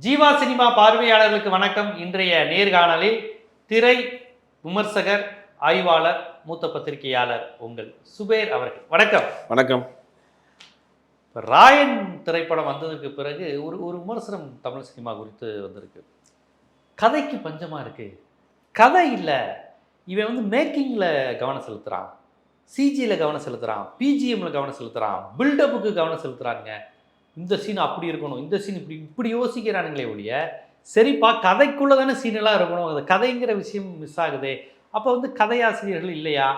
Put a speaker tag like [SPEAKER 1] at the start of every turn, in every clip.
[SPEAKER 1] Jeeva cinema பார்வையாளர்களுக்கு வணக்கம். இன்றைய நேர்காணலில் திரை விமர்சகர் ஆய்வாளர் மூத்த பத்திரிகையாளர் உங்கள் சுபேர் அவர்கள். வணக்கம்.
[SPEAKER 2] வணக்கம்.
[SPEAKER 1] ராயன் திரைப்படம் வந்ததுக்கு பிறகு ஒரு ஒரு விமர்சனம் தமிழ் சினிமா குறித்து வந்திருக்கு. கதைக்கு பஞ்சமா இருக்கு. கதை இல்லை. இவன் வந்து மேக்கிங்கில் கவனம் செலுத்துறான். சிஜியில் கவனம் செலுத்துறான். பிஜிஎம்ல கவனம் செலுத்துறான். பில்டப்புக்கு கவனம் செலுத்துறாங்க இந்த சீன் அப்படி இருக்கணும் இந்த சீன் இப்படி இப்படி யோசிக்கிறானுங்களே ஒழிய சரிப்பா கதைக்குள்ளே தானே சீனெல்லாம் இருக்கணும். அந்த கதைங்கிற விஷயம் மிஸ் ஆகுதே. அப்போ வந்து கதையாசிரியர்கள் இல்லையா?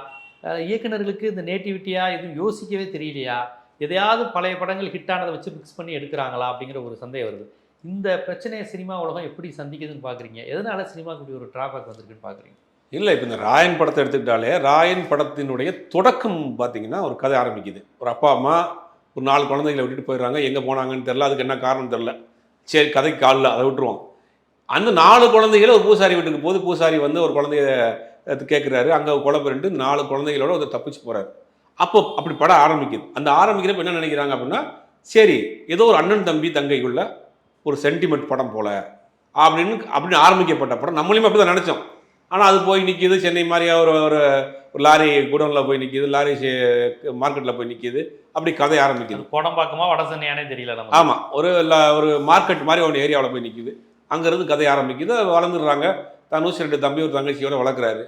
[SPEAKER 1] இயக்குநர்களுக்கு இயக்குனர்களுக்கு இந்த நேட்டிவிட்டியாக எதுவும் யோசிக்கவே தெரியலையா? எதையாவது பழைய படங்கள் ஹிட்டானதை வச்சு மிக்ஸ் பண்ணி எடுக்கிறாங்களா? அப்படிங்கிற ஒரு சந்தேகம் வருது. இந்த பிரச்சனையை சினிமா உலகம் எப்படி சந்திக்குதுன்னு பார்க்குறீங்க எதனால சினிமாவுக்கு இப்படி ஒரு டிராபேக் வந்திருக்குன்னு பார்க்குறீங்க
[SPEAKER 2] இல்லை இப்போ இந்த ராயன் படத்தை எடுத்துக்கிட்டாலே ராயன் படத்தினுடைய தொடக்கம் பார்த்தீங்கன்னா ஒரு கதை ஆரம்பிக்குது. ஒரு அப்பா அம்மா ஒரு நாலு குழந்தைங்களை விட்டுட்டு போயிடுறாங்க. எங்கே போனாங்கன்னு தெரில அதுக்கு என்ன காரணம் தெரில சரி கதைக்கு காலில். அதை விட்டுருவோம். அந்த நாலு குழந்தைகளை ஒரு பூசாரி வீட்டுக்கு போது பூசாரி வந்து ஒரு குழந்தைய கேட்குறாரு அங்கே கொலை பண்ணிட்டு நாலு குழந்தைகளோட ஒரு தப்பிச்சு போகிறாரு அப்போ அப்படி படம் ஆரம்பிக்குது. அந்த ஆரம்பிக்கிறப்ப என்ன நினைக்கிறாங்க அப்படின்னா சரி ஏதோ ஒரு அண்ணன் தம்பி தங்கைக்குள்ள ஒரு சென்டிமெண்ட் படம் போல அப்படின்னு அப்படின்னு ஆரம்பிக்கப்பட்ட படம். நம்மளையும் அப்படி தான் நினச்சோம். ஆனால் அது போய் நிற்கிது சென்னை மாதிரியா ஒரு ஒரு ஒரு லாரி குடோனில் போய் நிற்கிது லாரி மார்க்கெட்டில் போய் நிற்கிது அப்படி கதை ஆரம்பிக்குது.
[SPEAKER 1] இது கோடம்பாக்கமா வடசென்னையானே தெரியல நம்ம
[SPEAKER 2] ஆமாம் ஒரு ஒரு மார்க்கெட் மாதிரி ஒரு ஏரியாவில் போய் நிற்கிது அங்கேருந்து கதை ஆரம்பிக்குது வளர்ந்துடுறாங்க. தனுஷ் ரெண்டு தம்பி ஒரு தங்கச்சியோட வளர்க்குறாரு.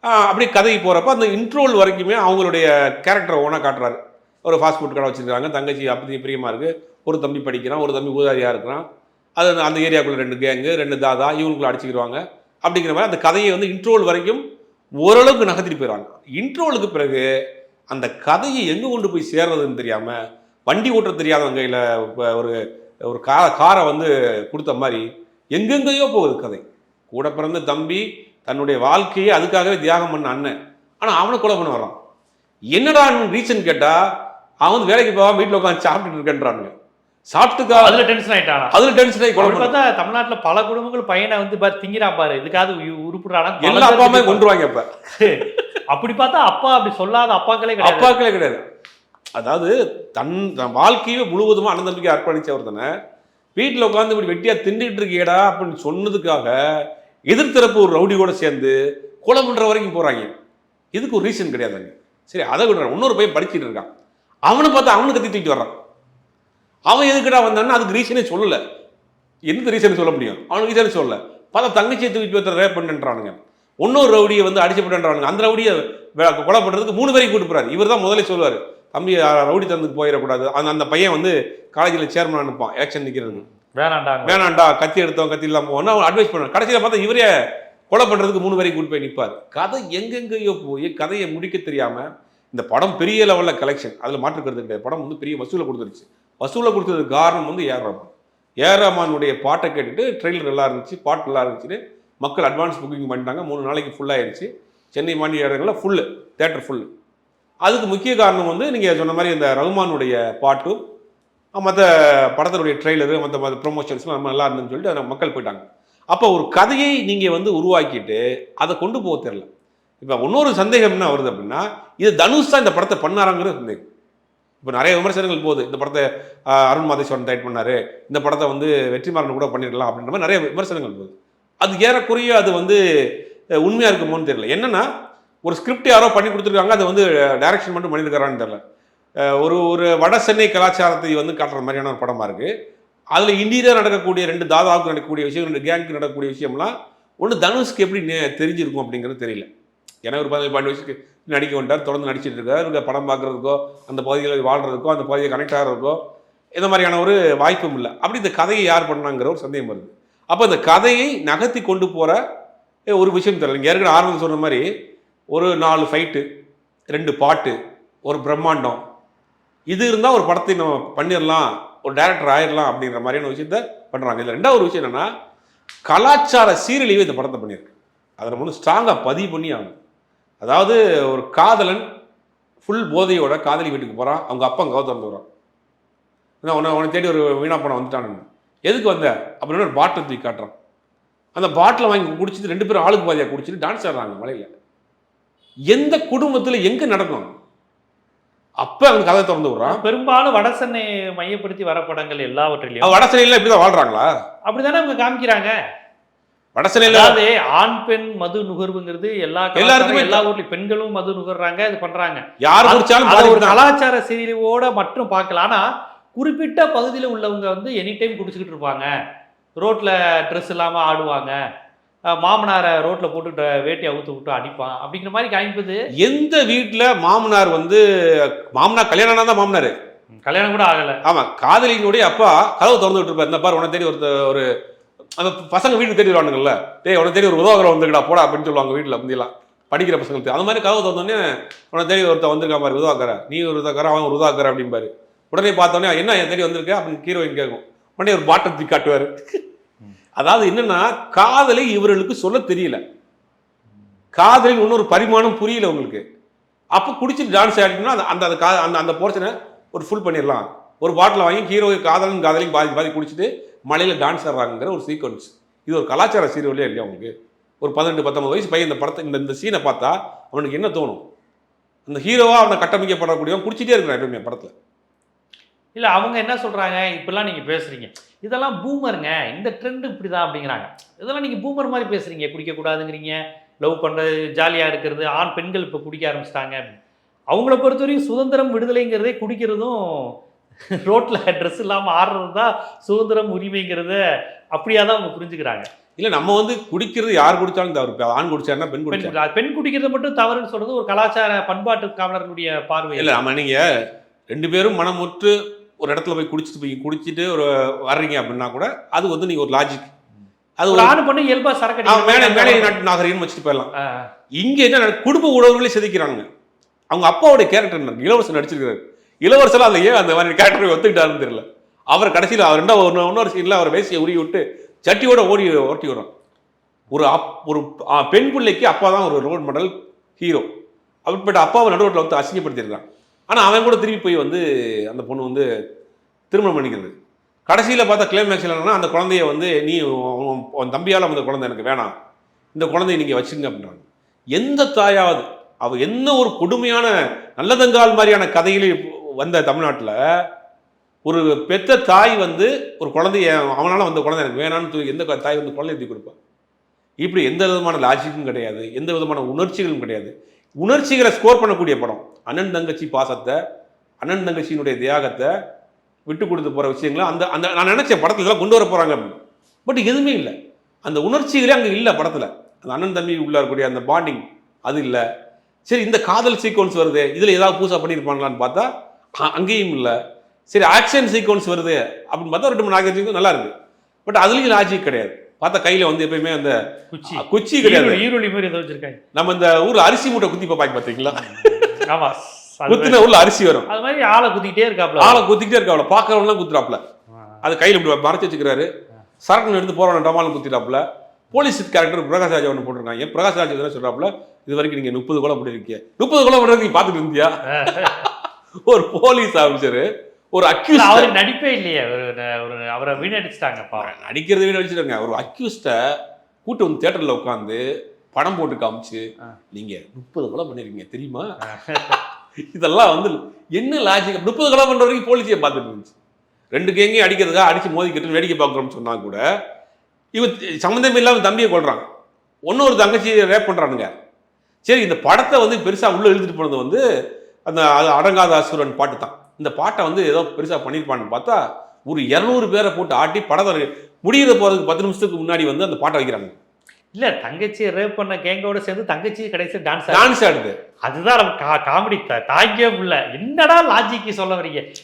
[SPEAKER 2] அப்படி கதைக்கு போகிறப்ப அந்த இன்ட்ரோல் வரைக்குமே அவங்களுடைய கேரக்டரை ஓனாக காட்டுறாரு. ஒரு ஃபாஸ்ட் ஃபுட் கடை வச்சுருக்காங்க தங்கச்சி அப்படி பிரியமாக இருக்குது ஒரு தம்பி படிக்கிறான் ஒரு தம்பி ஊதாரியாக இருக்கிறான். அது அந்த- அந்த ஏரியாக்குள்ளே ரெண்டு கேங்கு ரெண்டு தாதா இவங்களுக்குள்ள அடிச்சுக்கிடுவாங்க அப்படிங்கிற மாதிரி அந்த கதையை வந்து இன்ட்ரோல் வரைக்கும் ஓரளவுக்கு நகர்த்திட்டு போயிடுறாங்க இன்ட்ரோலுக்கு பிறகு அந்த கதையை எங்கே கொண்டு போய் சேர்றதுன்னு தெரியாமல் வண்டி ஓட்ட தெரியாதவங்க கையில் ஒரு ஒரு கா காரை வந்து கொடுத்த மாதிரி எங்கெங்கேயோ போகுது கதை. கூட பிறந்த தம்பி தன்னுடைய வாழ்க்கையை அதுக்காகவே தியாகம் பண்ண அண்ணன். ஆனால் அவனை கொலை பண்ண வரான் என்னடா ரீசன் கேட்டால் அவன் வந்து வேலைக்கு போகாம வீட்டில் உட்காந்து சாப்பிட்டுட்டு இருக்கேன்றானுங்க. சாப்பிட்டுக்கா
[SPEAKER 1] அதுல டென்ஷன் ஆயிட்டானா?
[SPEAKER 2] அதில் டென்ஷன் ஆகி கொலை
[SPEAKER 1] பார்த்தா தமிழ்நாட்டுல பல குடும்பங்கள் பையனை வந்து பாரு திங்கிறான் பாரு. இதுக்காவது உ- உருப்புடானா பல
[SPEAKER 2] எல்லா அப்பாவுமே. கொண்டுருவாங்க இப்ப.
[SPEAKER 1] அப்படி பார்த்தா அப்பா அப்படி சொல்லாத அப்பாக்களே கிடையாது.
[SPEAKER 2] அப்பாக்களே கிடையாது. அதாவது தன் தன் வாழ்க்கையே முழுவதுமா அண்ணன் தம்பிக்கு தானே. வீட்டில் உட்காந்து இப்படி வெட்டியா திண்டுகிட்டு இருக்கீடா அப்படின்னு சொன்னதுக்காக எதிர்த்தரப்பு ஒரு ரவுடி கூட சேர்ந்து கொலை பண்ற வரைக்கும் போறாங்க. இதுக்கு ஒரு ரீசன் கிடையாதுங்க சரி அதை விடுறான். இன்னொரு பையன் படிச்சுட்டு இருக்கான். அவனை பார்த்து அவனுக்கு கத்தி தூக்கிட்டு வர்றான். அவன் எதுக்குடா வந்தான்னா அதுக்கு ரீசனே சொல்லலை. எந்த ரீசன் சொல்ல முடியும்? அவனுக்கு ரீசன் சொல்லலை. பார்த்தா தங்கச்சியை தூக்கிட்டு ஒருத்தர் ரேப் பண்ணுன்றானுங்க. இன்னொரு ரவுடியை வந்து அடிச்சு பண்ணுறானுங்க அந்த ரவுடியை கொலை பண்ணுறதுக்கு மூணு பேரையும் கூட்டு போறாரு. இவர் தான் முதல்ல சொல்லுவார். தம்பி ரவுடி தந்துக்கு போயிடக்கூடாது. அந்த அந்த பையன் வந்து காலேஜில் சேர்மன் அனுப்பான் எலெக்ஷன் நிற்கிறதுக்கு
[SPEAKER 1] வேணாண்டாங்க
[SPEAKER 2] வேணாண்டா கத்தி எடுத்தோம் கத்தி இல்லாம போவோம்னு அவன் அட்வைஸ் பண்ணான் கடைசியில் பார்த்தா இவரே கொலை பண்ணுறதுக்கு மூணு பேரையும் கூட்டு போய் நிற்பார் கதை எங்கெங்கேயோ போய் கதையை முடிக்க தெரியாம இந்த படம் பெரிய லெவலில் கலெக்ஷன் அதில் மாற்றுக்கிறது கிடையாது. படம் வந்து பெரிய வசூலை கொடுத்துருச்சு. வசூலை கொடுத்ததுக்கு காரணம் வந்து ஏஆர் ரஹ்மான் ஏஆர் ரஹ்மானுடைய பாட்டை கேட்டுட்டு ட்ரெயிலர் நல்லா இருந்துச்சு பாட்டு நல்லா இருந்துச்சுன்னு மக்கள் அட்வான்ஸ் புக்கிங் பண்ணிட்டாங்க. மூணு நாளைக்கு ஃபுல்லாகிடுச்சு சென்னை மாநில இடங்களில் ஃபுல்லு தேட்டர் ஃபுல்லு அதுக்கு முக்கிய காரணம் வந்து நீங்கள் சொன்ன மாதிரி இந்த ரகுமானுடைய பாட்டும் மற்ற படத்தினுடைய ட்ரெய்லரு மற்ற மற்ற ப்ரொமோஷன்ஸ்லாம் நம்ம நல்லா இருந்துன்னு சொல்லிட்டு அதில் மக்கள் போயிட்டாங்க. அப்போ ஒரு கதையை நீங்கள் வந்து உருவாக்கிட்டு அதை கொண்டு போக தெரில இப்போ இன்னொரு சந்தேகம் என்ன வருது அப்படின்னா இது தனுஷ் தான் இந்த படத்தை பண்ணாராங்கிற சந்தேகம். இப்போ நிறைய விமர்சனங்கள் போகுது. இந்த படத்தை அருண் மாதேஸ்வரன் டைட் பண்ணாரு. இந்த படத்தை வந்து வெற்றிமாறன் கூட பண்ணிடலாம் அப்படின்ற மாதிரி நிறைய விமர்சனங்கள் போகுது. அது ஏறக்குறைய அது வந்து உண்மையாக இருக்குமோன்னு தெரியல. என்னென்னா ஒரு ஸ்கிரிப்ட் யாரோ பண்ணி கொடுத்துருக்காங்க அதை வந்து டைரக்ஷன் மட்டும் பண்ணியிருக்காரான்னு தெரியல. ஒரு ஒரு வட சென்னை கலாச்சாரத்தை வந்து காட்டுற மாதிரியான ஒரு படமாக இருக்குது அதில் இந்தியா நடக்கக்கூடிய ரெண்டு தாதாவுக்கு நடக்கக்கூடிய விஷயம் ரெண்டு கேங்க்கு நடக்கக்கூடிய விஷயம்லாம் ஒன்று தனுஷ்க்கு எப்படி தெரிஞ்சிருக்கும் அப்படிங்கிறது தெரியல. ஏன்னா ஒரு பதினேழு பன்னெண்டு வயசுக்கு நடிக்க வந்தார் தொடர்ந்து நடிச்சிட்டு இருக்காரு. இவங்க படம் பார்க்குறதுக்கோ அந்த பகுதியில் வாழ்கிறதுக்கோ அந்த பகுதியை கனெக்ட் ஆகிறதுக்கோ இந்த மாதிரியான ஒரு வாய்ப்பும் இல்லை. அப்படி இந்த கதையை யார் பண்ணாங்கிற ஒரு சந்தேகம் வருது. அப்போ இந்த கதையை நகர்த்தி கொண்டு போகிற ஒரு விஷயம் தெரியல. நீங்கள் ஏற்கனவே ஆரம்பம் சொன்ன மாதிரி ஒரு நாலு ஃபைட்டு ரெண்டு பாட்டு ஒரு பிரம்மாண்டம். இது இருந்தால் ஒரு படத்தை நம்ம பண்ணிடலாம் ஒரு டேரக்டர் ஆயிடலாம் அப்படிங்கிற மாதிரியான விஷயத்த பண்ணுறாங்க இதில் ரெண்டாவது ஒரு விஷயம் என்னென்னா கலாச்சார சீரழிவு இந்த படத்தை பண்ணியிருக்கு. அதை நம்ம வந்து ஸ்ட்ராங்காக பதிவு பண்ணி ஆகணும். அதாவது ஒரு காதலன் ஃபுல் போதையோட காதலி வீட்டுக்கு போகிறான் அவங்க அப்பா அங்கே திறந்து என்ன உன்னை உன்னை தேடி ஒரு வீணா பணம் வந்துட்டானுங்க எதுக்கு வந்த? அப்படின்னு ஒரு பாட்டில் தூக்கி காட்டுறான். அந்த பாட்டிலை வாங்கி குடிச்சிட்டு ரெண்டு பேரும் ஆளுக்கு பாதியாக குடிச்சிட்டு டான்ஸ் ஆடுறாங்க மலையில். எந்த குடும்பத்தில் எங்கே நடக்கும்? அப்ப அவங்க கதை திறந்து விடுறான்.
[SPEAKER 1] பெரும்பாலும் வட சென்னை மையப்படுத்தி வர படங்கள் எல்லாவற்றிலையும்.
[SPEAKER 2] அவன் வடசனையில இப்படிதான் வாழ்றாங்களா?
[SPEAKER 1] அப்படிதானே அவங்க காமிக்கிறாங்க.
[SPEAKER 2] வடசனையில
[SPEAKER 1] அதாவது ஆண் பெண் மது நுகர்வுங்கிறது எல்லா
[SPEAKER 2] எல்லாருக்குமே
[SPEAKER 1] எல்லா ஊர்லயும் பெண்களும் மது நுகர்றாங்க இது பண்றாங்க.
[SPEAKER 2] யார் குடிச்சாலும்
[SPEAKER 1] அதை ஒரு
[SPEAKER 2] தான்.
[SPEAKER 1] கலாச்சார சீரழிவோட மட்டும் பார்க்கலாம். ஆனா குறிப்பிட்ட பகுதியில் உள்ளவங்க வந்து எனி டைம் குடிச்சுக்கிட்டு இருப்பாங்க. ரோட்ல ட்ரெஸ் இல்லாம ஆடுவாங்க. மாமனாரை ரோட்ல போட்டு ட- வேட்டி அவுத்து விட்டு அடிப்பான். அப்படிங்கிற மாதிரி காமிப்பது?
[SPEAKER 2] எந்த வீட்டுல மாமனார் வந்து மாமனார் கல்யாணம் தான் மாமனார்.
[SPEAKER 1] கல்யாணம் கூட ஆகல.
[SPEAKER 2] ஆமா காதலியினுடைய அப்பா கதவு திறந்து விட்டுருப்பாரு இந்த பாரு உனக்கு தேடி ஒருத்த ஒரு அந்த பசங்க வீட்டுக்கு தேடி வருவானுங்கல்ல. டேய் உனக்கு தேடி ஒரு உதவகரம் வந்துக்கடா போடா அப்படின்னு சொல்லுவாங்க வீட்டுல முந்தியெல்லாம். படிக்கிற பசங்களுக்கு அந்த மாதிரி கதவு திறந்தோடனே உனக்கு தேடி ஒருத்த வந்திருக்கான் பாரு உதவாக்கற நீ ஒரு உதவாக்கற அவன் ஒரு உதவாக்கற அப்படிம்பாரு. உடனே பார்த்தோன்னே என்ன என் தேடி வந்திருக்கு? அப்படின்னு ஹீரோயின் கேட்கும். உடனே ஒரு பாட்டை தூக்கி காட்டுவார். அதாவது என்னன்னா காதலை இவர்களுக்கு சொல்ல தெரியல. காதலின் இன்னொரு பரிமாணம் புரியல உங்களுக்கு. அப்போ குடிச்சிட்டு டான்ஸ் ஆடிட்டோம்னா அந்த அந்த அந்த கா- அந்த அந்த போர்ஷனை ஒரு ஃபுல் பண்ணிடலாம். ஒரு பாட்டில் வாங்கி ஹீரோ காதலும் காதலையும் பாதி பாதி குடிச்சிட்டு மலையில் டான்ஸ் ஆடுறாங்கிற ஒரு சீக்வன்ஸ் இது ஒரு கலாச்சார சீரியலே இல்லையா உங்களுக்கு? ஒரு பதினெட்டு பத்தொம்பது வயசு பையன் இந்த படத்தை இந்த இந்த சீனை பார்த்தா அவனுக்கு என்ன தோணும்? அந்த ஹீரோவாக அவனை கட்டமைக்கப்படக்கூடியவன் குடிச்சிட்டே இருக்கிறான் எப்பவுமே படத்தில்.
[SPEAKER 1] இல்ல அவங்க என்ன சொல்றாங்க? இப்பெல்லாம் நீங்க பேசுறீங்க. இதெல்லாம் பூமருங்க. இந்த ட்ரெண்ட் இப்படிதான் அப்படிங்கிறாங்க. இதெல்லாம் நீங்க பூமர் மாதிரி பேசுறீங்க. குடிக்க கூடாதுங்கிறீங்க லவ் பண்றது ஜாலியா இருக்கிறது ஆண் பெண்கள் இப்ப குடிக்க ஆரம்பிச்சிட்டாங்க. அவங்கள பொறுத்தவரைக்கும் சுதந்திரம் விடுதலைங்கிறதே குடிக்கிறதும் ரோட்ல ட்ரெஸ் இல்லாம ஆடுறது தான் சுதந்திரம் உரிமைங்கிறத அப்படியா தான் அவங்க புரிஞ்சுக்கிறாங்க.
[SPEAKER 2] இல்லை நம்ம வந்து குடிக்கிறது யார் குடிச்சாலும் தவறு. ஆண் குடிச்சாருன்னா பெண் குடிச்சா?
[SPEAKER 1] பெண் குடிக்கிறது மட்டும் தவறுன்னு சொல்றது ஒரு கலாச்சார பண்பாட்டு காவலர்களுடைய பார்வை.
[SPEAKER 2] இல்லை நம்ம நீங்க ரெண்டு பேரும் மனமுற்று ஒரு இடத்துல போய் குடிச்சிட்டு போய் குடிச்சிட்டு ஒரு வர்றீங்க அப்படின்னா கூட அது வந்து நீங்க ஒரு லாஜிக் அது
[SPEAKER 1] ஒரு ஆண் பண்ணி இயல்பா சரக்கு
[SPEAKER 2] மேலே மேலே. நாட்டு நாகரிகம் வச்சுட்டு போயிடலாம். இங்க என்ன? குடும்ப உறவுகளே செதுக்கிறாங்க அவங்க அப்பாவுடைய கேரக்டர் என்ன இளவரசர் நடிச்சிருக்காரு. இளவரசர் அதில் ஏன் அந்த மாதிரி கேரக்டரை ஒத்துக்கிட்டாருன்னு தெரியல. அவர் கடைசியில் அவர் ரெண்டாவது ஒரு இன்னொரு சீனில் அவர் வேசியை உருகி விட்டு சட்டியோட ஓடி ஓட்டி விடுறோம் ஒரு அப் ஒரு பெண் பிள்ளைக்கு அப்பா தான் ஒரு ரோல் மாடல் ஹீரோ அப்படிப்பட்ட அப்பாவை நடுவோட்டில் வந்து அசிங்கப்படுத்தியிருக்கான். ஆனால் அவன் கூட திரும்பி போய் வந்து அந்த பொண்ணு வந்து திருமணம் பண்ணிக்கிறது. கடைசியில் பார்த்தா கிளைமேக்ஸில் என்னன்னா அந்த குழந்தைய வந்து நீ உன் உன் தம்பியால் அந்த குழந்தை எனக்கு வேணாம். இந்த குழந்தைய நீங்கள் வச்சுருங்க அப்படின்றாங்க. எந்த தாயாவது அவ என்ன ஒரு கொடுமையான நல்லதங்கால் மாதிரியான கதையிலே வந்த தமிழ்நாட்டில் ஒரு பெத்த தாய் வந்து ஒரு குழந்தைய அவனால் வந்த குழந்தை எனக்கு வேணான்னு தூக்கி எந்த தாய் வந்து குழந்தைய தூக்கி கொடுப்பான் இப்படி எந்த விதமான லாஜிக்கும் கிடையாது எந்த விதமான உணர்ச்சிகளும் கிடையாது. உணர்ச்சிகளை ஸ்கோர் பண்ணக்கூடிய படம். அண்ணன் தங்கச்சி பாசத்தை அண்ணன் தங்கச்சியினுடைய தியாகத்தை விட்டு கொடுத்து போகிற விஷயங்களை அந்த அந்த நான் நினைச்சேன் படத்துல இதெல்லாம் கொண்டு வர போகிறாங்க பட் எதுவுமே இல்லை. அந்த உணர்ச்சிகளே அங்கே இல்லை படத்தில். அந்த அண்ணன் தம்பி உள்ள இருக்கக்கூடிய அந்த பாண்டிங் அது இல்லை. சரி இந்த காதல் சீக்வன்ஸ் வருது இதில் ஏதாவது பூசா பண்ணியிருப்பாங்களான்னு பார்த்தா அங்கேயும் இல்லை. சரி ஆக்ஷன் சீக்வன்ஸ் வருது அப்படின்னு பார்த்தா ரெண்டு மூணு நாகரிகம் நல்லா இருக்கு. பட் அதுலேயும் லாஜிக் கிடையாது. பார்த்தா கையில் வந்து எப்பயுமே அந்த
[SPEAKER 1] குச்சி.
[SPEAKER 2] குச்சி கிடையாது.
[SPEAKER 1] ஈருளி மாதிரி
[SPEAKER 2] நம்ம இந்த ஊர்ல அரிசி மூட்டை குத்தி பார்ப்பாங்க பார்த்தீங்களா
[SPEAKER 1] ஆமா
[SPEAKER 2] குத்துன ஊர்ல அரிசி வரும்.
[SPEAKER 1] அது மாதிரி ஆளை குத்திக்கிட்டே இருக்காப்ல.
[SPEAKER 2] ஆளை குத்திக்கிட்டே இருக்காப்ல பார்க்கறவங்களாம் குத்துறாப்ல. அது கையில் இப்படி மறைச்சு வச்சுக்கிறாரு. சரக்கு எடுத்து போறவன டமாலும் குத்திட்டாப்ல. போலீஸ் கேரக்டர் பிரகாஷ் ராஜ் ஒன்று போட்டிருக்காங்க. பிரகாஷ் ராஜ் என்ன சொல்றாப்ல இது வரைக்கும் நீங்க முப்பது கொலை பண்ணிருக்கீங்க. முப்பது கொலை பண்ணுறது நீங்க பார்த்துட்டு இருந்தியா? ஒரு போலீஸ் ஆஃபீஸர் ஒரு அக்யூஸ்
[SPEAKER 1] அவரு நடிப்பே இல்லையே. ஒரு அவரை வீணடிச்சிட்டாங்க பாவம்.
[SPEAKER 2] நடிக்கிறத விட வச்சுருங்க ஒரு அக்யூஸ்ட கூட்டு வந்து தேட்டர்ல உட்காந்து படம் போட்டு காமிச்சு. நீங்க முப்பது கொலை பண்ணிருக்கீங்க தெரியுமா? இதெல்லாம் வந்து என்ன லாஜிக் முப்பது கொலை பண்ற வரைக்கும் போலீஸையே பார்த்துட்டு இருந்துச்சு. ரெண்டு கேங்கையும் அடிக்கிறதுக்காக அடிச்சு மோதிக்கிட்டு வேடிக்கை பார்க்குறோம்னு சொன்னா கூட இவன் சம்மந்தம் இல்லாம தம்பியை கொள்றான் ஒன்னொரு தங்கச்சியை ரேப் பண்றானுங்க. சரி இந்த படத்தை வந்து பெருசா உள்ள எழுதிட்டு போனது வந்து அந்த அது அடங்காத அசுரன் பாட்டு தான். இந்த பாட்டை வந்து ஏதோ பெருசா பண்ணியிருப்பான்னு பார்த்தா ஒரு இரநூறு பேரை போட்டு ஆட்டி படத்தை முடியிற போறதுக்கு பத்து நிமிஷத்துக்கு முன்னாடி வந்து அந்த பாட்டை வைக்கிறாங்க.
[SPEAKER 1] இல்ல தங்கச்சி ரேப் பண்ண கேங்கோட சேர்ந்து தங்கச்சி கடைசி டான்ஸ்
[SPEAKER 2] டான்ஸ் ஆடுது.
[SPEAKER 1] அதுதான் நம்ம கா- காமெடி த- தாங்கியே முடியல என்னடா லாஜிக்கு சொல்ல வரீங்க?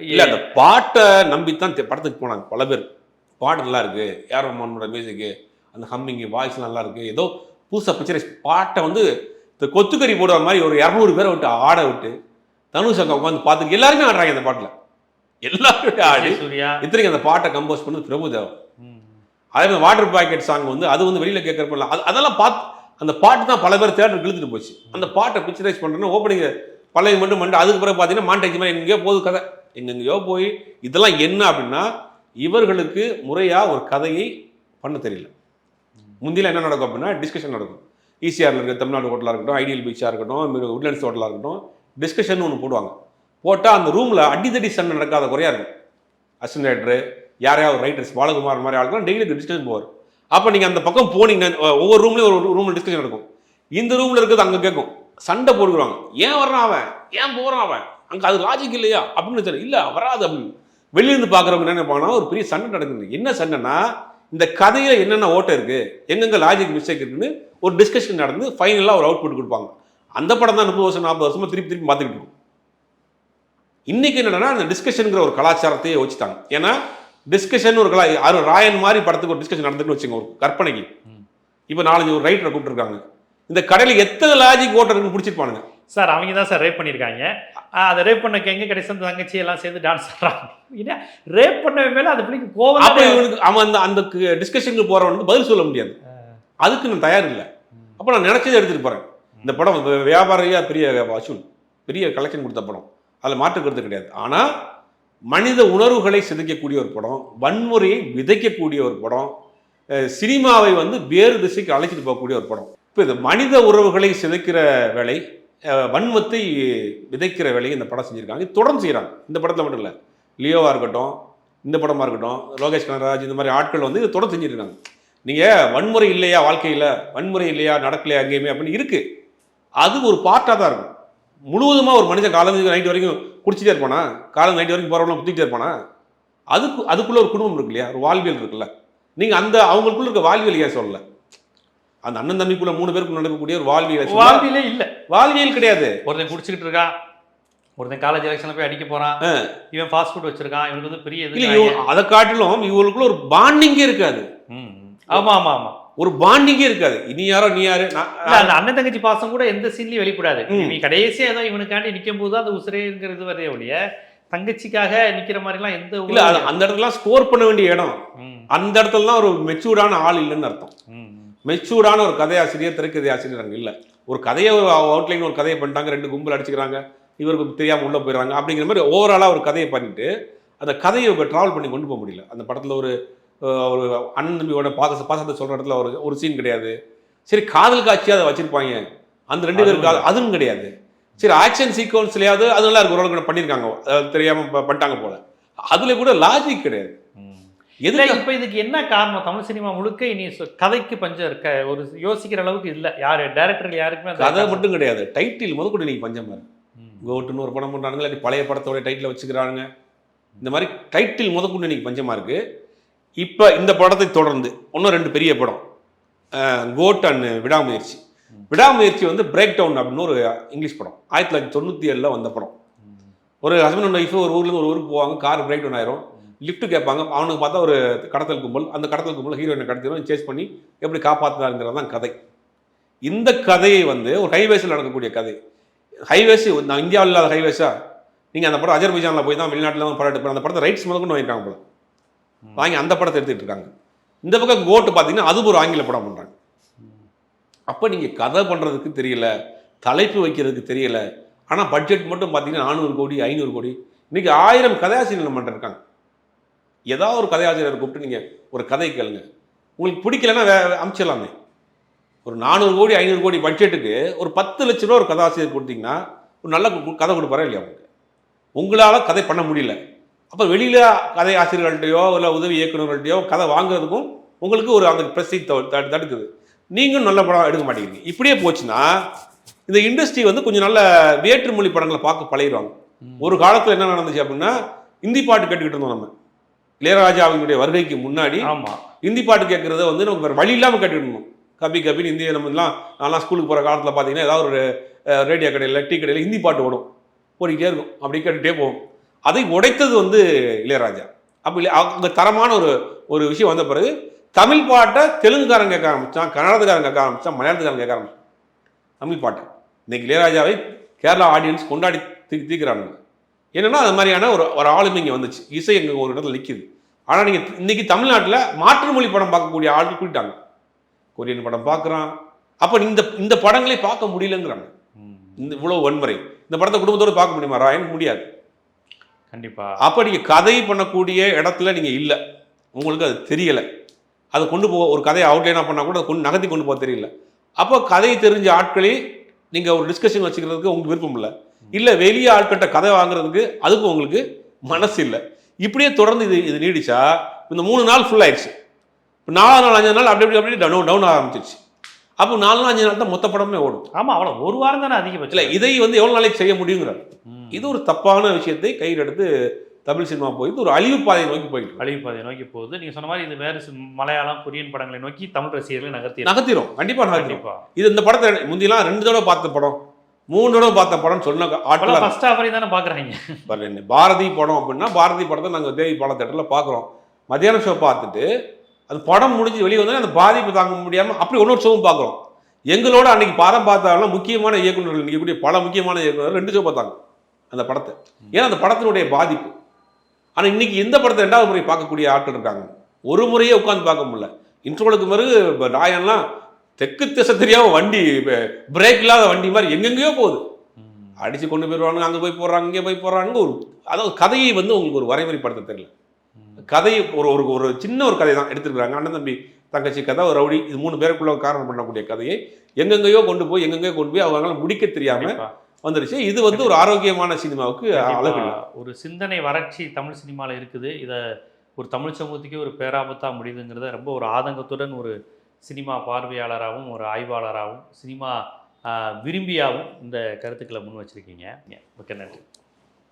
[SPEAKER 2] இல்ல அந்த பாட்டை நம்பித்தான் தெ- படத்துக்கு போனாங்க பல பேர். பாட்டு நல்லா இருக்கு. யாரோ மன்னோட மியூசிக்கு அந்த ஹம்மிங் வாய்ஸ் நல்லா இருக்கு. ஏதோ புதுசா பிக்சரைஸ் பாட்டை வந்து இந்த கொத்துக்கறி போடுற மாதிரி ஒரு இரநூறு பேரை விட்டு ஆட விட்டு தனுஷ் அங்க உட்காந்து பார்த்துட்டு எல்லாருமே ஆடுறாங்க அந்த பாட்டுல. எல்லாருமே ஆடி
[SPEAKER 1] சூர்யா.
[SPEAKER 2] இத்தனைக்கு அந்த பாட்டை கம்போஸ் பண்ணது பிரபுதேவா. அதே மாதிரி வாட்டர் பாக்கெட் சாங் வந்து அது வந்து வெளியில் கேட்கறப்ப அது அதெல்லாம் பார்த்து அந்த பாட்டு தான் பல பேர் தேட்டருக்கு இழுத்துட்டு போச்சு. அந்த பாட்டை பிக்சரைஸ் பண்றேன்னு ஓப்பனிங் பழைய மட்டும் பண்ணிட்டு அதுக்கு பிறகு பார்த்தீங்கன்னா மாண்டேஜ் மாதிரி எங்கேயோ போகுது கதை. எங்கெங்கேயோ போய் இதெல்லாம் என்ன அப்படின்னா இவர்களுக்கு முறையாக ஒரு கதையை பண்ண தெரியல. முந்தியில் என்ன நடக்கும் அப்படின்னா டிஸ்கஷன் நடக்கும். ஈசிஆரில் இருக்க தமிழ்நாடு ஹோட்டலாக இருக்கட்டும் ஐடியல் பீச்சாக இருக்கட்டும் உட்லண்ட்ஸ் ஹோட்டலாக இருக்கட்டும் டிஸ்கஷன் ஒன்று போடுவாங்க. போட்டால் அந்த ரூமில் அடிதடி சண்டை நடக்காத குறையா இருக்கும். அசிஸ்டன்ட் யாரையாவது ரைட்டர்ஸ் பாலகுமார் மாதிரி ஆளுக்கெல்லாம் டெய்லி டிஸ்கஷன் போவார். அப்போ நீங்கள் அந்த பக்கம் போனீங்கன்னா ஒவ்வொரு ரூம்லேயும் ஒரு ரூமில் டிஸ்கஷன் நடக்கும். இந்த ரூமில் இருக்கிறது அங்கே கேட்கும். சண்டை போட்டுக்குறாங்க ஏன் வர்றான் அவன்? ஏன் போகிறான் அவன்? அங்கே அது லாஜிக் இல்லையா? அப்படின்னு சொல்லி இல்லை வராது அப்படின்னு. வெளியிருந்து பார்க்குறவங்க என்ன நினைப்பாங்கன்னா ஒரு பெரிய சண்டை நடக்குது. என்ன சண்டைனா இந்த கதையில் என்னென்ன ஓட்டம் இருக்குது எங்கெங்கே லாஜிக் மிஸ்டேக் இருக்குன்னு ஒரு டிஸ்கஷன் நடந்து ஃபைனலாக ஒரு அவுட்புட் கொடுப்பாங்க. அந்த படம் தான் முப்பது வருஷம் நாற்பது வருஷமாக திருப்பி திருப்பி பார்த்துக்கிட்டு இருக்கும். இன்றைக்கி என்னன்னா அந்த டிஸ்கஷனுங்கிற ஒரு கலாச்சாரத்தையே வச்சுட்டாங்க. ஏன்னா டிஸ்கஷன் ஒரு கலா அது ராயன் மாதிரி படத்துக்கு ஒரு டிஸ்கஷன் நடந்துன்னு வச்சுங்க ஒரு கற்பனைக்கு. இப்போ நாலஞ்சு ஒரு ரைட்டரை கூப்பிட்டுருக்காங்க. இந்த கடையில் எத்தனை லாஜிக் ஓட்டர் இருக்குன்னு பிடிச்சிருப்பானுங்க.
[SPEAKER 1] சார் அவங்க தான் சார் ரேப் பண்ணியிருக்காங்க அதை ரேப் பண்ணக்கு எங்க கடைசி அந்த தங்கச்சி எல்லாம் சேர்ந்து டான்ஸ் ஆடுறாங்க. ரேப் பண்ண மேல அது பிள்ளைக்கு கோவம்
[SPEAKER 2] அப்போ. இவனுக்கு அவன் அந்த அந்த டிஸ்கஷனுக்கு போறவனுக்கு பதில் சொல்ல முடியாது. அதுக்கு நான் தயார் இல்லை. அப்போ நான் நினைச்சதை எடுத்துட்டு போறேன். இந்த படம் வி- வியாபாரியா பெரிய வசூல் பெரிய கலெக்ஷன் கொடுத்த படம். அதில் மாற்று கருத்து கிடையாது. ஆனால் மனித உணர்வுகளை சிதைக்கக்கூடிய ஒரு படம் வன்முறையை விதைக்கக்கூடிய ஒரு படம் சினிமாவை வந்து வேறு திசைக்கு அழைச்சிட்டு போகக்கூடிய ஒரு படம். இப்போ இது மனித உறவுகளை சிதைக்கிற வேலை வன்மத்தை விதைக்கிற வேலையை இந்த படம் செஞ்சுருக்காங்க. தொடர்ந்து செய்கிறாங்க இந்த படத்தில் மட்டும் இல்லை. லியோவாக இருக்கட்டும் இந்த படமாக இருக்கட்டும் லோகேஷ் கனராஜ் இந்த மாதிரி ஆட்கள் வந்து இதை தொடர்ந்து செஞ்சுருக்காங்க. நீங்கள் வன்முறை இல்லையா வாழ்க்கையில் வன்முறை இல்லையா நடக்கலையா எங்கேயுமே அப்படின்னு இருக்குது அது ஒரு பார்ட்டாக தான் இருக்கும். முழுவதுமாக ஒரு மனுஷன் காலேஜ் நைட் வரைக்கும் குடிச்சிட்டே இருப்பானா? காலேஜ் நைட் வரைக்கும் போகிறவங்க குத்திக்கிட்டே இருப்பானா? அதுக்கு அதுக்குள்ளே ஒரு குடும்பம் இருக்கு இல்லையா? ஒரு வாழ்வியல் இருக்குல்ல. நீங்கள் அந்த அவங்களுக்குள்ள இருக்க வாழ்வியல் ஏன் சொல்லல? அந்த அண்ணன் தம்பிக்குள்ள மூணு பேருக்கு நடக்கக்கூடிய ஒரு வாழ்வியல்.
[SPEAKER 1] வாழ்விலே இல்ல.
[SPEAKER 2] வாழ்வியல் கிடையாது.
[SPEAKER 1] ஒருத்தன் குடிச்சுக்கிட்டு இருக்கான். ஒருத்தன் காலேஜ் எலெக்ஷன்ல போய் அடிக்க போறான். இவன் ஃபாஸ்ட் ஃபுட் வச்சிருக்கான். இவனுக்கு வந்து பெரிய
[SPEAKER 2] இல்லை அதை காட்டிலும் இவங்களுக்குள்ள ஒரு பாண்டிங்கே இருக்காது.
[SPEAKER 1] ம், ம். ஆமா ஆமா ஆமா.
[SPEAKER 2] ஒரு பாண்டிங்கே இருக்காது. இனி யாரோ நீ யாரு?
[SPEAKER 1] அந்த அண்ணன் தங்கச்சி பாசம் கூட எந்த சீன்லயும் வெளிப்படாது. இவங்க கடைசியா ஏதோ இவனுக்காண்டி நிக்கும் போது அந்த உசிரேங்கிறது வரதே ஒழிய தங்கச்சிக்காக நிக்கிற மாதிரி எல்லாம் எந்த
[SPEAKER 2] இல்ல அது அந்த இடத்துல ஸ்கோர் பண்ண வேண்டிய இடம். அந்த இடத்துல தான் ஒரு மெச்சூர்டான ஆள் இல்லைன்னு அர்த்தம். மெச்சூர்டான ஒரு கதையாசிரியர் திரைக்கதை ஆசிரியர் அங்கே இல்லை. ஒரு கதையை ஒரு அவுட்லைன் ஒரு கதையை பண்ணிட்டாங்க ரெண்டு கும்பல் அடிச்சுக்கிறாங்க இவருக்கு தெரியாமல் உள்ளே போயிடுறாங்க அப்படிங்கிற மாதிரி ஓவராலாக ஒரு கதையை பண்ணிட்டு அந்த கதையை இவங்க ட்ராவல் பண்ணி கொண்டு போக முடியல. அந்த படத்தில் ஒரு ஒரு அண்ணன் தம்பியோட பாச பாசத்தை சொல்கிற இடத்துல ஒரு ஒரு சீன் கிடையாது. சரி காதல் காட்சியாக அதை வச்சிருப்பாங்க. அந்த ரெண்டு பேருக்கு அது- அதுவும் கிடையாது. சரி ஆக்ஷன் சீக்வன்ஸ்லையாவது அது நல்லா இருக்கு ஓரளவுக்கு பண்ணியிருக்காங்க. அதாவது தெரியாமல் பண்ணிட்டாங்க போல. அதில் கூட லாஜிக் கிடையாது. எதுக்கு
[SPEAKER 1] இப்ப இதுக்கு என்ன காரணம்? தமிழ் சினிமா முழுக்க இனி கதைக்கு பஞ்சம் இருக்க ஒரு யோசிக்கிற அளவுக்கு இல்ல. யாரு டைரக்டர்கள் யாருக்குமே
[SPEAKER 2] கதை மட்டும் கிடையாது. டைட்டில் முதற்கொண்டு இன்னைக்கு பஞ்சமா இருக்கு
[SPEAKER 1] ம்.
[SPEAKER 2] கோட்டுன்னு ஒரு படம் பண்ணுறாங்க இல்லாட்டி பழைய படத்தோட டைட்டில் வச்சுக்கிறாங்க இந்த மாதிரி டைட்டில் முதற்கொண்டு இன்னைக்கு பஞ்சமாக இருக்கு. இப்போ இந்த படத்தை தொடர்ந்து இன்னும் ரெண்டு பெரிய படம். கோட் அண்ட் விடாமுயற்சி. விடாமுயற்சி வந்து பிரேக் டவுன் அப்படின்னு ஒரு இங்கிலீஷ் படம். ஆயிரத்தி தொள்ளாயிரத்தி தொண்ணூற்றி ஏழில் வந்த படம். ஒரு ஹஸ்பண்ட் அண்ட் ஒய்ஃபு ஒரு ஊர்லேருந்து ஒரு ஊருக்கு போவாங்க கார் பிரேக் டவுன் ஆயிரும். லிஃப்ட் கேட்பாங்க அவனுக்கு பார்த்தா ஒரு கடத்தல் கும்பல். அந்த கடத்தல் கும்பல் ஹீரோயினை கடத்திடும் சேஸ் பண்ணி எப்படி காப்பாற்றுறாங்கிறது தான் கதை. இந்த கதையை வந்து ஒரு ஹைவேஸில் நடக்கக்கூடிய கதை. ஹைவேஸ் நான் இந்தியாவில் இல்லாத ஹைவேஸா நீங்கள் அந்த படம் அஜர்பைஜானில் போய் தான் வெளிநாட்டில் தான் படம் எடுப்பேன் அந்த படத்தை ரைட்ஸ் முதல் கொண்டு வாங்கிட்டாங்க போல. வாங்கி அந்த படத்தை எடுத்துக்கிட்டு இருக்காங்க. இந்த பக்கம் கோட்டு பார்த்தீங்கன்னா அது ஒரு ஆங்கில படம் பண்ணுறாங்க அப்போ நீங்கள் கதை பண்ணுறதுக்கு தெரியல தலைப்பு வைக்கிறதுக்கு தெரியல ஆனால் பட்ஜெட் மட்டும் பார்த்தீங்கன்னா நானூறு கோடி ஐநூறு கோடி. இன்றைக்கி ஆயிரம் கதையாசிரியர்கள் மட்டும் இருக்காங்க. ஏதாவது ஒரு கதையாசிரியரை கூப்பிட்டு நீங்கள் ஒரு கதை கேளுங்க. உங்களுக்கு பிடிக்கலன்னா வே அமிச்சிடலாமே. ஒரு நானூறு கோடி ஐநூறு கோடி பட்ஜெட்டுக்கு ஒரு பத்து லட்ச ரூபா ஒரு கதாசிரியர் கொடுத்தீங்கன்னா ஒரு நல்ல கதை கொடுப்பாரா இல்லையா உங்களுக்கு? உங்களால் கதை பண்ண முடியல. அப்போ வெளியில் கதை ஆசிரியர்கள்ட்டையோ இல்லை உதவி இயக்குநர்கள்ட்டையோ கதை வாங்குறதுக்கும் உங்களுக்கு ஒரு அந்த பிரசி தடுக்குது. நீங்களும் நல்ல படம் எடுக்க மாட்டேங்கிறீங்க. இப்படியே போச்சுன்னா இந்த இண்டஸ்ட்ரி வந்து கொஞ்சம் நல்ல வேற்றுமொழி படங்களை பார்க்க பழகிடுவாங்க. ஒரு காலத்தில் என்ன நடந்துச்சு அப்படின்னா இந்தி பாட்டு கேட்டுக்கிட்டு இருந்தோம் நம்ம. இளையராஜா அவங்களுடைய வருகைக்கு முன்னாடி
[SPEAKER 1] ஆமா.
[SPEAKER 2] ஹிந்தி பாட்டு கேட்கறத வந்து நமக்கு வேறு வழி இல்லாமல் கேட்டுக்கிட்டு இருந்தோம். கபி கபின்னு இந்திய நம்ம எல்லாம் நான்லாம் ஸ்கூலுக்கு போகிற காலத்தில் பார்த்தீங்கன்னா ஏதாவது ஒரு ரேடியோ கடையில் டீ கடையில் ஹிந்தி பாட்டு ஓடும். ஓடிக்கிட்டே இருக்கும். அப்படி கேட்டுகிட்டே போகும் அதை உடைத்தது வந்து இளையராஜா. அப்போ இல்லை அவங்க தரமான ஒரு ஒரு விஷயம் வந்த பிறகு தமிழ் பாட்டை தெலுங்குக்காரன் கேட்க ஆரம்பிச்சான் கன்னடத்துக்காரன் கேட்க ஆரம்பிச்சான் மலையாளத்துக்காரன் கேட்க ஆரம்பிச்சான். தமிழ் பாட்டை. இன்னைக்கு இளையராஜாவை கேரளா ஆடியன்ஸ் கொண்டாடி தீ தீக்கிறானுங்க. என்னன்னா அது மாதிரியான ஒரு ஒரு ஆளுமை இங்கே வந்துச்சு. இசை எங்க ஒரு இடத்துல நிற்கிது ஆனால் நீங்கள் இன்னைக்கு தமிழ்நாட்டில் மாற்று மொழி படம் பார்க்கக்கூடிய ஆட்கள் கூட்டிட்டாங்க. கொரியன் படம் பார்க்குறான். அப்போ இந்த இந்த படங்களே பார்க்க முடியலங்கிறாங்க. இந்த இவ்வளவு வன்முறை. இந்த படத்தை குடும்பத்தோட பார்க்க முடியுமா? ராயன் முடியாது.
[SPEAKER 1] கண்டிப்பா.
[SPEAKER 2] அப்போ நீங்கள் கதை பண்ணக்கூடிய இடத்துல நீங்கள் இல்லை. உங்களுக்கு அது தெரியலை. அதை கொண்டு போக ஒரு கதையை அவுட்லைனாக பண்ணால் கூட அதை கொண்டு நகர்த்தி கொண்டு போக தெரியல. அப்போ கதையை தெரிஞ்ச ஆட்களே நீங்கள் ஒரு டிஸ்கஷன் வச்சுக்கிறதுக்கு உங்களுக்கு விருப்பம் இல்லை. இல்ல வெளியே ஆட்கிட்ட கதை வாங்குறதுக்கு அதுக்கும் உங்களுக்கு மனசு இல்லை. இப்படியே தொடர்ந்து இது இது நீடிச்சா இந்த மூணு நாள் ஃபுல் ஆயிடுச்சு. இப்போ நாலாவது நாள் அஞ்சாவது நாள் அப்படி அப்படி அப்படி டவுன் டவுன் ஆரம்பிச்சிருச்சு. அப்போ நாலு நாள் அஞ்சு நாள் தான் மொத்த படமே ஓடும்.
[SPEAKER 1] ஆமா அவ்வளோ ஒரு வாரம் தானே
[SPEAKER 2] இல்ல
[SPEAKER 1] அதிகபட்சம்
[SPEAKER 2] இதை வந்து எவ்வளவு நாளைக்கு செய்ய முடியுங்கிறார். இது ஒரு தப்பான விஷயத்தை கையில் எடுத்து தமிழ் சினிமா போய் இது ஒரு அழிவு பாதையை நோக்கி போயிட்டு.
[SPEAKER 1] அழிவு பாதையை நோக்கி போகுது. நீங்க சொன்ன மாதிரி இது வேறு மலையாளம் கொரியன் படங்களை நோக்கி தமிழ் ரசிகர்களை நகர்த்தி
[SPEAKER 2] நகர்த்திரும். கண்டிப்பா நகர்த்திரும்.
[SPEAKER 1] கண்டிப்பா.
[SPEAKER 2] இது இந்த படத்தை முந்திலாம் ரெண்டு தடவை பார்த்த படம் மூணு தடவை பார்த்த படம் சொன்ன ஆட்கள்
[SPEAKER 1] ஃபர்ஸ்ட் ஆஃபரை தானே பாக்குறாங்க
[SPEAKER 2] பாருங்க, பாரதி படம் அப்படின்னா பாரதி படத்தை நாங்கள் தேவி படம் தேட்டரில் பார்க்குறோம். மத்தியானம் ஷோ பார்த்துட்டு அது படம் முடிஞ்சு வெளியே வந்தோடனே அந்த பாதிப்பு தாங்க முடியாமல் அப்படி இன்னொரு ஷோவும் பார்க்குறோம். எங்களோட அன்னைக்கு படம் பார்த்தாலும் முக்கியமான இயக்குநர்கள் நிற்கக்கூடிய பல முக்கியமான இயக்குநர்கள் ரெண்டு ஷோ பார்த்தாங்க அந்த படத்தை. ஏன்னா அந்த படத்தினுடைய பாதிப்பு. ஆனால் இன்னைக்கு எந்த படத்தை ரெண்டாவது முறை பார்க்கக்கூடிய ஆட்கள் இருக்காங்க. ஒரு முறையே உட்காந்து பார்க்க முடியல. இன்ட்ரோலுக்கு பிறகு இப்ப ராயன்லாம் தெற்கு திசை தெரியாம வண்டி பிரேக் இல்லாத வண்டி மாதிரி எங்கெங்கேயோ போகுது. அடிச்சு கொண்டு போயிடுவாங்க அங்கே போய் போடுறாங்க இங்கே போய் போடுறாங்க ஒரு அதாவது கதையை வந்து உங்களுக்கு ஒரு வரைமுறைப்படுத்த தெரியல.
[SPEAKER 1] ம்.
[SPEAKER 2] கதையை ஒரு ஒரு ஒரு சின்ன ஒரு கதை தான் எடுத்துருக்காங்க அண்ணன் தம்பி தங்கச்சி கதை ஒரு ரவுடி இது மூணு பேருக்குள்ள காரணம் பண்ணக்கூடிய கதையை எங்கெங்கேயோ கொண்டு போய் எங்கெங்கேயோ கொண்டு போய் அவங்களால முடிக்க தெரியாம
[SPEAKER 1] கண்டிப்பா.
[SPEAKER 2] வந்துருச்சு இது வந்து ஒரு ஆரோக்கியமான சினிமாவுக்கு அழகு.
[SPEAKER 1] ஒரு சிந்தனை வறட்சி தமிழ் சினிமால இருக்குது இதை ஒரு தமிழ் சமூகத்துக்கே ஒரு பேராபத்தா முடியுதுங்கிறத ரொம்ப ஒரு ஆதங்கத்துடன் ஒரு சினிமா பார்வையாளராகவும் ஒரு ஆய்வாளராகவும் சினிமா விரும்பியாகவும் இந்த கருத்துக்களை முன் வச்சிருக்கீங்க மிக்க நன்றி